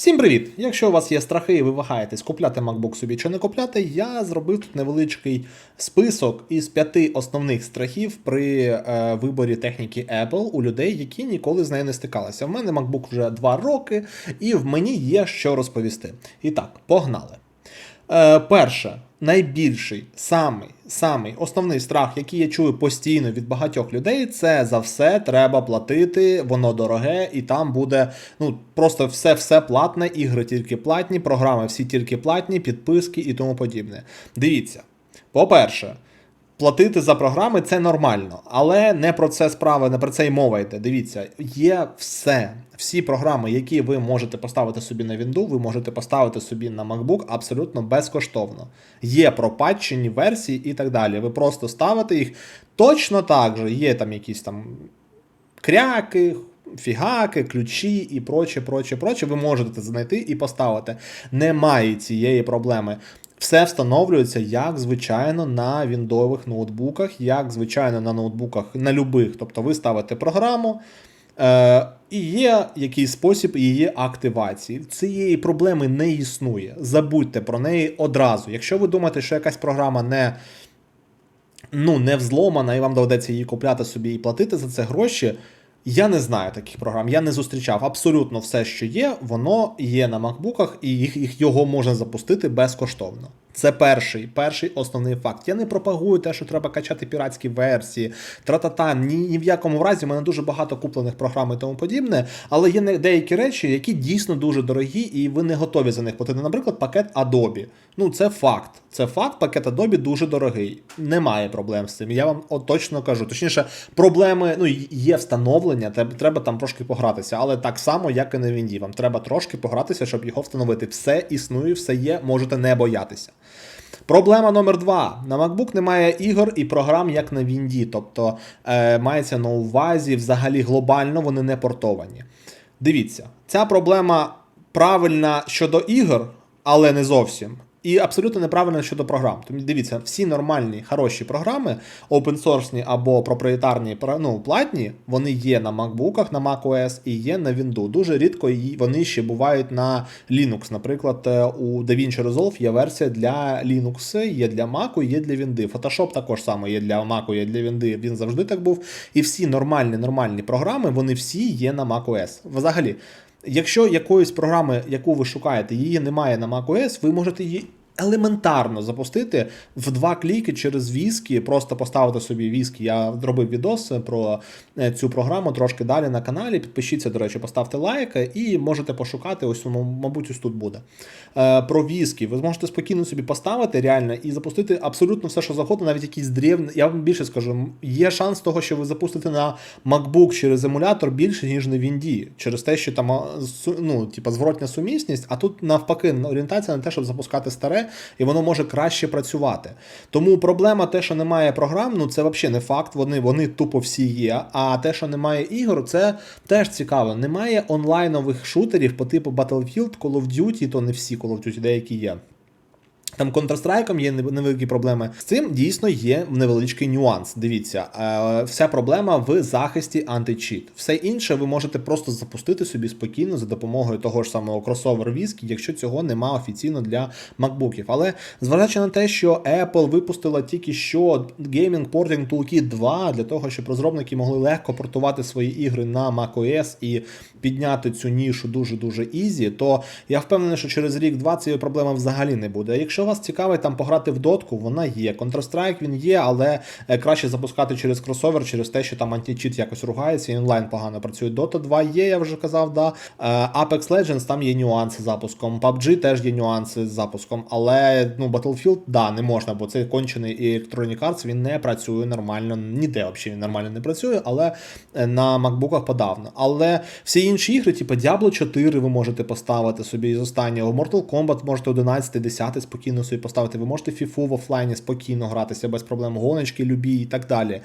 Всім привіт! Якщо у вас є страхи і ви вагаєтесь купляти MacBook собі чи не купляти, я зробив тут невеличкий список із п'яти основних страхів при е, виборі техніки Apple у людей, які ніколи з нею не стикалися. В мене MacBook вже два роки, і в мені є що розповісти. І так, погнали. Е, перше, найбільший, самий, самий основний страх, який я чую постійно від багатьох людей, це за все треба платити, воно дороге, і там буде ну просто все все платне, ігри тільки платні, програми всі тільки платні, підписки і тому подібне. Дивіться, по-перше. Платити за програми це нормально, але не про це справа, не про це й мова йде. Дивіться, є все. Всі програми, які ви можете поставити собі на Windows, ви можете поставити собі на MacBook абсолютно безкоштовно. Є пропатчені версії і так далі. Ви просто ставите їх точно так же. Є там якісь там кряки, фігаки, ключі і проче, проче, проче. Ви можете знайти і поставити. Немає цієї проблеми. Все встановлюється, як звичайно, на віндових ноутбуках, як звичайно на ноутбуках на любих. Тобто ви ставите програму. Е, і є якийсь спосіб її активації. Цієї проблеми не існує. Забудьте про неї одразу. Якщо ви думаєте, що якась програма не ну, не взломана, і вам доведеться її купляти собі і платити за це гроші. Я не знаю таких програм, я не зустрічав. Абсолютно все, що є, воно є на макбуках, і їх, їх його можна запустити безкоштовно. Це перший перший основний факт. Я не пропагую те, що треба качати піратські версії, тра-та-та. Ні, ні в якому разі в мене дуже багато куплених програм і тому подібне, але є деякі речі, які дійсно дуже дорогі, і ви не готові за них платити. Наприклад, пакет Adobe. Ну, це факт. Це факт, пакет Adobe дуже дорогий. Немає проблем з цим. Я вам от точно кажу. Точніше, проблеми ну, є встановлення, треба там трошки погратися, але так само, як і на Вінді. Вам треба трошки погратися, щоб його встановити. Все існує, все є, можете не боятися. Проблема номер два. На MacBook немає ігор і програм, як на Вінді. Тобто е, мається на увазі взагалі глобально вони не портовані. Дивіться, ця проблема правильна щодо ігор, але не зовсім. І абсолютно неправильно щодо програм. Тому дивіться, всі нормальні, хороші програми, open-source або проприєтарні, про- ну, платні, вони є на MacBookах, на macOS і є на Windows. Дуже рідко вони ще бувають на Linux. Наприклад, е, у DaVinci Resolve є версія для Linux, є для Mac, є для Windows. Photoshop також само є для Mac, є для Windows. Він завжди так був. І всі нормальні, нормальні програми, вони всі є на macOS. Взагалі. Якщо якоїсь програми, яку ви шукаєте, її немає на macOS, ви можете її елементарно запустити в два кліки через віскі, просто поставити собі віскі. Я зробив відос про е, цю програму трошки далі на каналі. Підпишіться, до речі, поставте лайк і можете пошукати. Ось, ну, мабуть, ось тут буде. Е, Про віскі. Ви зможете спокійно собі поставити реально і запустити абсолютно все, що завгодно, навіть якісь древні. Я вам більше скажу, є шанс того, що ви запустите на MacBook через емулятор більше, ніж на Вінді, через те, що там ну, типа, зворотня сумісність, а тут навпаки орієнтація на те, щоб запускати старе, і воно може краще працювати. Тому проблема те, що немає програм, ну це взагалі не факт. Вони, вони тупо всі є. А те, що немає ігор, це теж цікаво. Немає онлайнових шутерів по типу Battlefield, Call of Duty, то не всі Call of Duty, деякі є. Там Counter-Strike є невеликі проблеми. З цим дійсно є невеличкий нюанс. Дивіться, е, вся проблема в захисті античіт. Все інше ви можете просто запустити собі спокійно за допомогою того ж самого кросовер Whisky, якщо цього нема офіційно для MacBookів. Але зважаючи на те, що Apple випустила тільки що Gaming Porting Toolkit 2 для того, щоб розробники могли легко портувати свої ігри на macOS і підняти цю нішу дуже дуже ізі, то я впевнений, що через рік-два цієї проблеми взагалі не буде. Якщо вас цікавить там пограти в дотку, вона є. Counter-Strike він є, але е, краще запускати через кросовер, через те, що там античіт якось ругається, і онлайн погано працює. Dota 2 є, я вже казав, да. Е, Apex Legends там є нюанси з запуском. PUBG теж є нюанси з запуском, але ну, Battlefield, да, не можна, бо це кончений Electronic Arts, він не працює нормально, ніде взагалі він нормально не працює, але е, на макбуках подавно. Але всі інші ігри, типу Diablo 4 ви можете поставити собі з останнього. Mortal Kombat можете 11, 10 спокійно собі поставити. Ви можете FIFA в офлайні спокійно гратися без проблем, гоночки любі і так далі.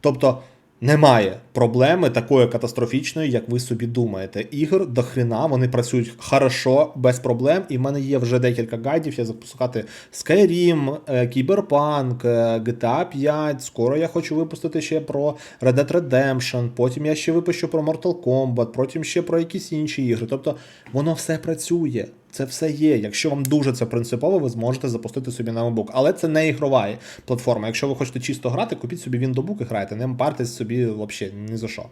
Тобто. Немає проблеми такої катастрофічної, як ви собі думаєте. Ігор до хрена, вони працюють хорошо, без проблем. І в мене є вже декілька гайдів. Я запускати Skyrim, е, Cyberpunk, е, GTA 5. Скоро я хочу випустити ще про Red Dead Redemption. Потім я ще випущу про Mortal Kombat, потім ще про якісь інші ігри. Тобто воно все працює. Це все є. Якщо вам дуже це принципово, ви зможете запустити собі на. Але це не ігрова платформа. Якщо ви хочете чисто грати, купіть собі Windowbook і грайте. Не партесь собі взагалі ні за що.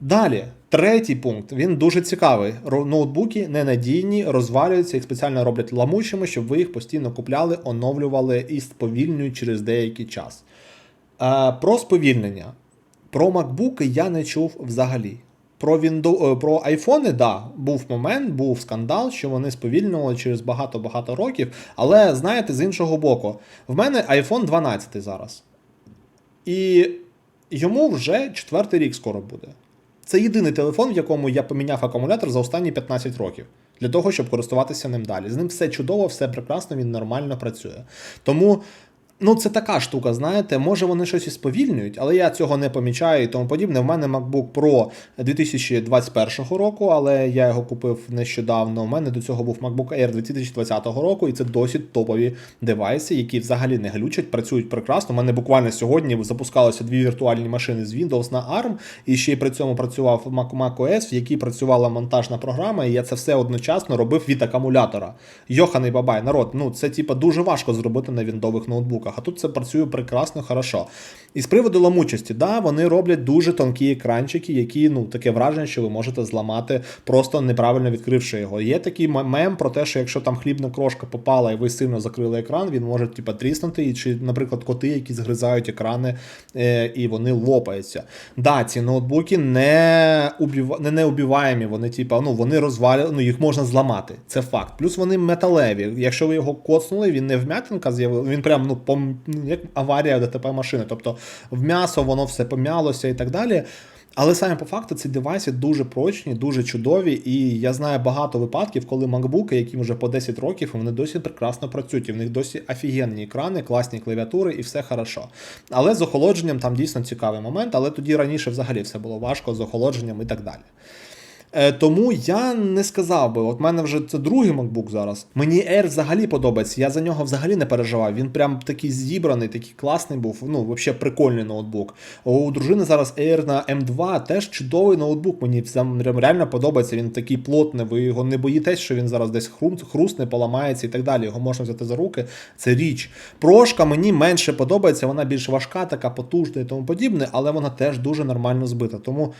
Далі, третій пункт. Він дуже цікавий. Ноутбуки ненадійні, розвалюються, їх спеціально роблять ламучими, щоб ви їх постійно купляли, оновлювали і сповільнюють через деякий час. Е, про сповільнення. Про MacBook я не чув взагалі. Про Windows, е, про айфони, да, був момент, був скандал, що вони сповільнювали через багато-багато років. Але знаєте, з іншого боку, в мене iPhone 12 зараз. І йому вже четвертий рік скоро буде. Це єдиний телефон, в якому я поміняв акумулятор за останні 15 років. Для того, щоб користуватися ним далі. З ним все чудово, все прекрасно, він нормально працює. Тому. Ну, це така штука, знаєте, може вони щось і сповільнюють, але я цього не помічаю і тому подібне. В мене MacBook Pro 2021 року, але я його купив нещодавно. У мене до цього був MacBook Air 2020 року, і це досить топові девайси, які взагалі не глючать, працюють прекрасно. У мене буквально сьогодні запускалося дві віртуальні машини з Windows на ARM, і ще й при цьому працював Mac macOS, в якій працювала монтажна програма, і я це все одночасно робив від акумулятора. Йоханий бабай, народ, ну це типа дуже важко зробити на віндових ноутбуках, а тут це працює прекрасно, хорошо. І з приводу ламучості, да, вони роблять дуже тонкі екранчики, які ну таке враження, що ви можете зламати, просто неправильно відкривши його. Є такий мем про те, що якщо там хлібна крошка попала і ви сильно закрили екран, він може типа тріснути, і чи, наприклад, коти, які згризають екрани е, і вони лопаються. Да, ці ноутбуки не, убіва... не неубіваємі, вони типа, ну вони розвалюють, ну їх можна зламати. Це факт. Плюс вони металеві. Якщо ви його коцнули, він не вм'ятинка з'явив, він прям ну, пом... ну, як аварія ДТП машини. Тобто в м'ясо воно все пом'ялося і так далі. Але саме по факту ці девайси дуже прочні, дуже чудові, і я знаю багато випадків, коли макбуки, яким вже по 10 років, вони досі прекрасно працюють, і в них досі офігенні екрани, класні клавіатури, і все хорошо. Але з охолодженням там дійсно цікавий момент, але тоді раніше взагалі все було важко з охолодженням і так далі. Е, Тому я не сказав би, от мене вже це другий MacBook зараз. Мені Air взагалі подобається. Я за нього взагалі не переживав. Він прям такий зібраний, такий класний був. Ну, взагалі прикольний ноутбук. У дружини зараз Air на M2 теж чудовий ноутбук. Мені реально подобається. Він такий плотний. Ви його не боїтесь, що він зараз десь хрустне, поламається і так далі. Його можна взяти за руки. Це річ. Прошка мені менше подобається. Вона більш важка, така потужна і тому подібне, але вона теж дуже нормально збита. Тому.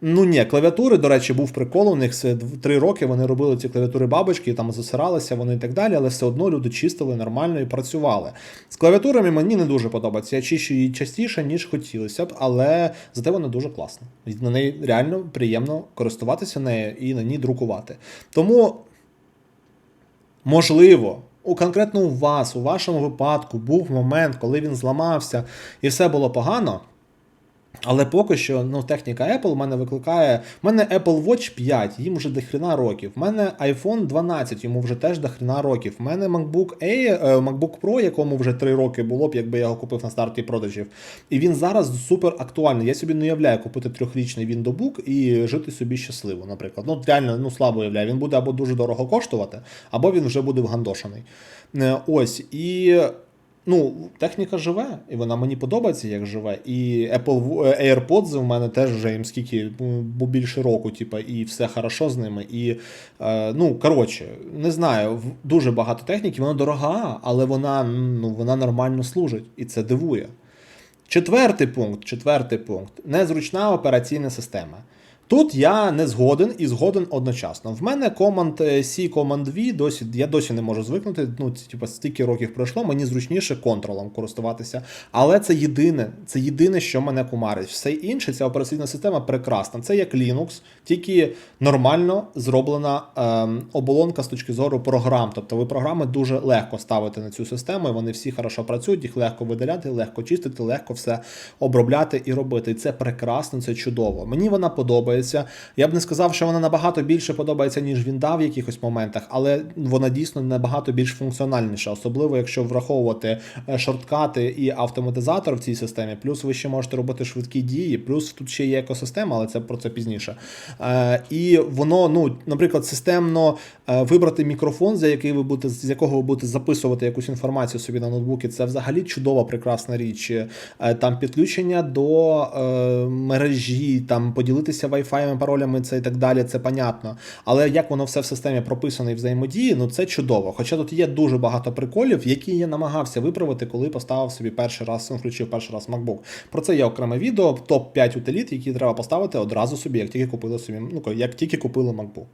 Ну ні, клавіатури, до речі, був прикол. У них три роки вони робили ці клавіатури бабочки, там засиралися вони і так далі, але все одно люди чистили нормально і працювали. З клавіатурами мені не дуже подобається. Я чищу її частіше, ніж хотілося б, але зате вона дуже класна. На неї реально приємно користуватися нею і на ній друкувати. Тому Можливо, у конкретно у вас, у вашому випадку, був момент, коли він зламався і все було погано. Але поки що ну, техніка Apple в мене викликає. У мене Apple Watch 5, їм вже дохріна років. У мене iPhone 12, йому вже теж дохріна років. У мене MacBook Air, е, MacBook Pro, якому вже 3 роки було б, якби я його купив на старті продажів. І він зараз супер актуальний. Я собі не уявляю купити трьохрічний Windowbook і жити собі щасливо, наприклад. Ну, реально, ну слабо уявляю. Він буде або дуже дорого коштувати, або він вже буде вгандошений. Е, Ось. І Ну, техніка живе, і вона мені подобається, як живе. І Apple в- е, AirPods у мене теж вже їм скільки ну, бо більше року, типа, і все хорошо з ними. І е, ну, коротше, не знаю, в- дуже багато техніки, вона дорога, але вона, ну, вона нормально служить, і це дивує. Четвертий пункт, четвертий пункт незручна операційна система. Тут я не згоден і згоден одночасно. В мене команд е, C, команд V, досі, я досі не можу звикнути. Ну, типу, стільки років пройшло, мені зручніше контролем користуватися. Але це єдине, це єдине, що мене кумарить. Все інше, ця операційна система прекрасна. Це як Linux, тільки нормально зроблена ем, оболонка з точки зору програм. Тобто ви програми дуже легко ставите на цю систему, і вони всі хорошо працюють, їх легко видаляти, легко чистити, легко все обробляти і робити. І це прекрасно, це чудово. Мені вона подобається. Подобається. Я б не сказав, що вона набагато більше подобається, ніж він дав в якихось моментах, але вона дійсно набагато більш функціональніша, особливо якщо враховувати е, шорткати і автоматизатор в цій системі. Плюс ви ще можете робити швидкі дії, плюс тут ще є екосистема, але це про це пізніше. Е, і воно, ну, наприклад, системно е, вибрати мікрофон, за який ви будете, з якого ви будете записувати якусь інформацію собі на ноутбуці, це взагалі чудова, прекрасна річ. Е, Там підключення до мережі, там поділитися Wi-Fi, паролями, це і так далі, це понятно. Але як воно все в системі прописано і взаємодії, ну це чудово. Хоча тут є дуже багато приколів, які я намагався виправити, коли поставив собі перший раз, ну, включив перший раз MacBook. Про це є окреме відео, топ 5 утиліт, які треба поставити одразу собі, як тільки купили собі, ну як тільки купили MacBook.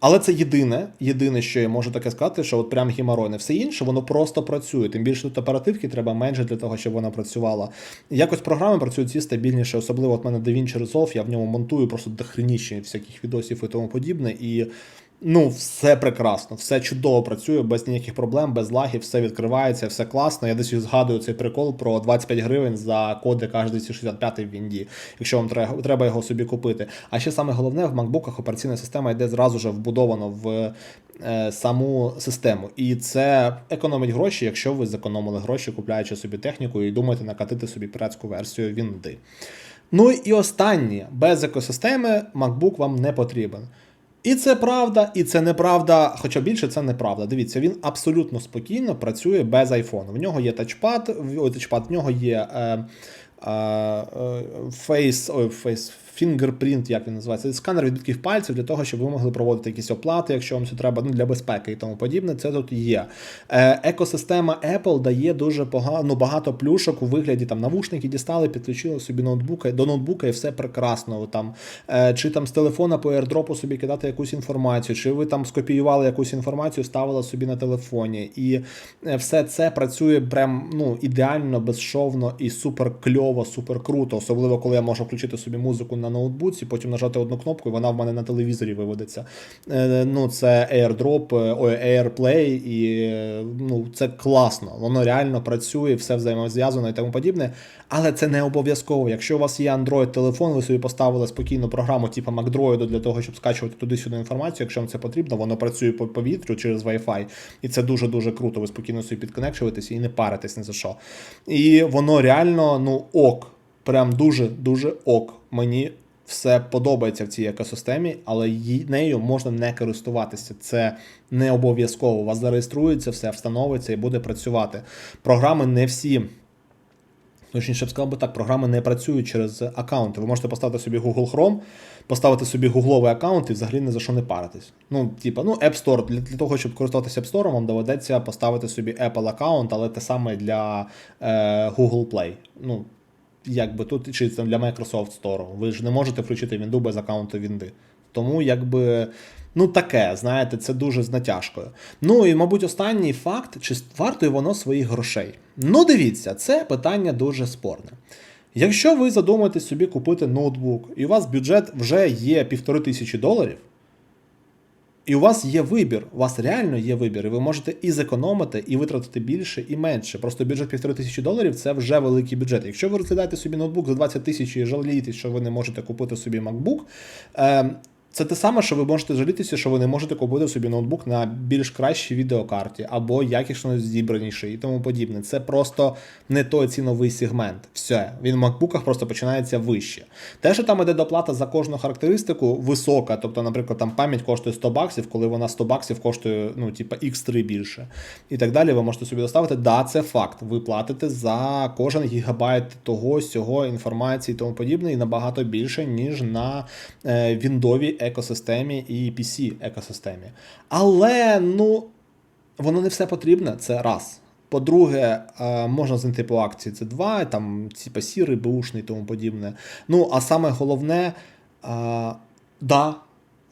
Але це єдине, єдине, що я можу таке сказати, що от прям геморойне. Все інше, воно просто працює. Тим більше тут оперативки треба менше для того, щоб вона працювала. Якось програми працюють ці стабільніше, особливо от мене DaVinci Resolve, я в ньому монтую просто дохреніші всяких відосів і тому подібне. І ну, все прекрасно, все чудово працює, без ніяких проблем, без лагів, все відкривається, все класно. Я десь згадую цей прикол про 25 гривень за кодик H265 в Вінді, якщо вам треба, його собі купити. А ще саме головне, в макбуках операційна система йде зразу ж вбудовано в е, саму систему. І це економить гроші, якщо ви зекономили гроші, купляючи собі техніку і думаєте накатити собі піратську версію Вінди. Ну і останнє, без екосистеми MacBook вам не потрібен. І це правда, і це неправда, хоча більше це неправда. Дивіться, він абсолютно спокійно працює без айфону. В нього є тачпад, ой, тачпад, в нього є е, е, е, face, ой, face, fingerprint, як він називається, сканер відбитків пальців для того, щоб ви могли проводити якісь оплати, якщо вам це треба, ну для безпеки і тому подібне. Це тут є. Е, екосистема Apple дає дуже погано, ну, багато плюшок у вигляді там навушники дістали, підключили собі ноутбука до ноутбука, і все прекрасно. Там, е, Чи там з телефона по airdropу собі кидати якусь інформацію, чи ви там скопіювали якусь інформацію, ставили собі на телефоні. І е, все це працює прям ну, ідеально, безшовно і супер кльово, супер круто. Особливо, коли я можу включити собі музику на ноутбуці, потім нажати одну кнопку, і вона в мене на телевізорі виводиться. Е, Ну, це AirDrop, е, AirPlay, і е, ну, це класно. Воно реально працює, все взаємозв'язано і тому подібне. Але це не обов'язково. Якщо у вас є Android-телефон, ви собі поставили спокійну програму, типу MacDroid для того, щоб скачувати туди-сюди інформацію. Якщо вам це потрібно, воно працює по повітрю через Wi-Fi. І це дуже-дуже круто. Ви спокійно собі підконекчуєтеся і не паритесь ні за що. І воно реально, ну, ок. Прям дуже-дуже ок. Мені все подобається в цій екосистемі, але нею можна не користуватися. Це не обов'язково. У вас зареєструється, все встановиться і буде працювати. Програми не всі. Точніше, б сказав би так, програми не працюють через аккаунти. Ви можете поставити собі Google Chrome, поставити собі гугловий аккаунт і взагалі ні за що не паритись. Ну, типа, ну, App Store. Для, для того, щоб користуватися App Store, вам доведеться поставити собі Apple аккаунт, але те саме для е, Google Play. Ну, якби тут чи там для Microsoft Store. Ви ж не можете включити Windows без аккаунту Вінди. Тому якби. Ну, таке, знаєте, це дуже з натяжкою. Ну і, мабуть, останній факт, чи вартує воно своїх грошей. Ну, дивіться, це питання дуже спорне. Якщо ви задумаєтесь собі купити ноутбук, і у вас бюджет вже є півтори тисячі доларів, і у вас є вибір, у вас реально є вибір, і ви можете і зекономити, і витратити більше, і менше. Просто бюджет півтори тисячі доларів це вже великий бюджет. Якщо ви розглядаєте собі ноутбук за 20 тисяч і жалієтесь, що ви не можете купити собі MacBook, е, це те саме, що ви можете жалітися, що ви не можете купити собі ноутбук на більш кращій відеокарті або якісно зібраніший і тому подібне. Це просто не той ціновий сегмент. Все, він в макбуках просто починається вище. Те, що там іде доплата за кожну характеристику, висока. Тобто, наприклад, там пам'ять коштує 100 баксів, коли вона 100 баксів коштує, ну, типа, X3 більше. І так далі, ви можете собі доставити. Да, це факт. Ви платите за кожен гігабайт того, сього, інформації і тому подібне, і набагато більше, ніж на е, віндовій екосистемі і PC екосистемі. Але ну воно не все потрібне, це раз. По-друге, е, можна знайти по акції це два, там типа сірий, бушний і тому подібне. Ну, а саме головне, а, да,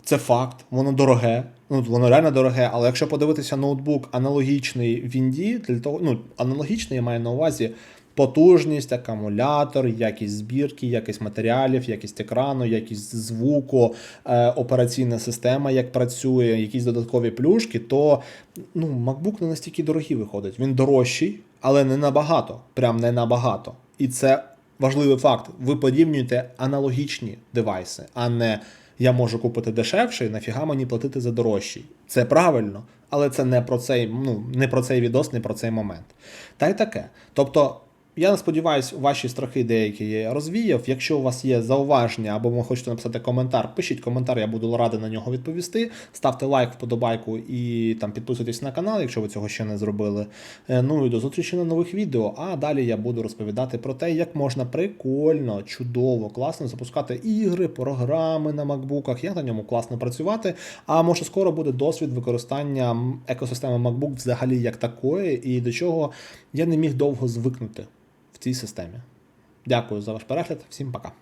це факт, воно дороге. Ну, воно реально дороге, але якщо подивитися ноутбук аналогічний Вінді, для того, ну, аналогічний я маю на увазі потужність, акумулятор, якість збірки, якість матеріалів, якість екрану, якість звуку, е, операційна система, як працює, якісь додаткові плюшки, то ну, MacBook не настільки дорогий виходить. Він дорожчий, але не набагато. Прям не набагато. І це важливий факт: ви порівнюєте аналогічні девайси, а не я можу купити дешевший, нафіга мені платити за дорожчий. Це правильно, але це не про цей, ну, не про цей відос, не про цей момент. Та й таке. Тобто. Я сподіваюся, ваші страхи деякі я розвіяв. Якщо у вас є зауваження або ви хочете написати коментар, пишіть коментар, я буду радий на нього відповісти. Ставте лайк, вподобайку і там підписуйтесь на канал, якщо ви цього ще не зробили. Е, Ну і до зустрічі на нових відео. А далі я буду розповідати про те, як можна прикольно, чудово, класно запускати ігри, програми на макбуках, як на ньому класно працювати. А може скоро буде досвід використання екосистеми MacBook взагалі як такої, і до чого я не міг довго звикнути цій системі. Дякую за ваш перегляд, всім пока.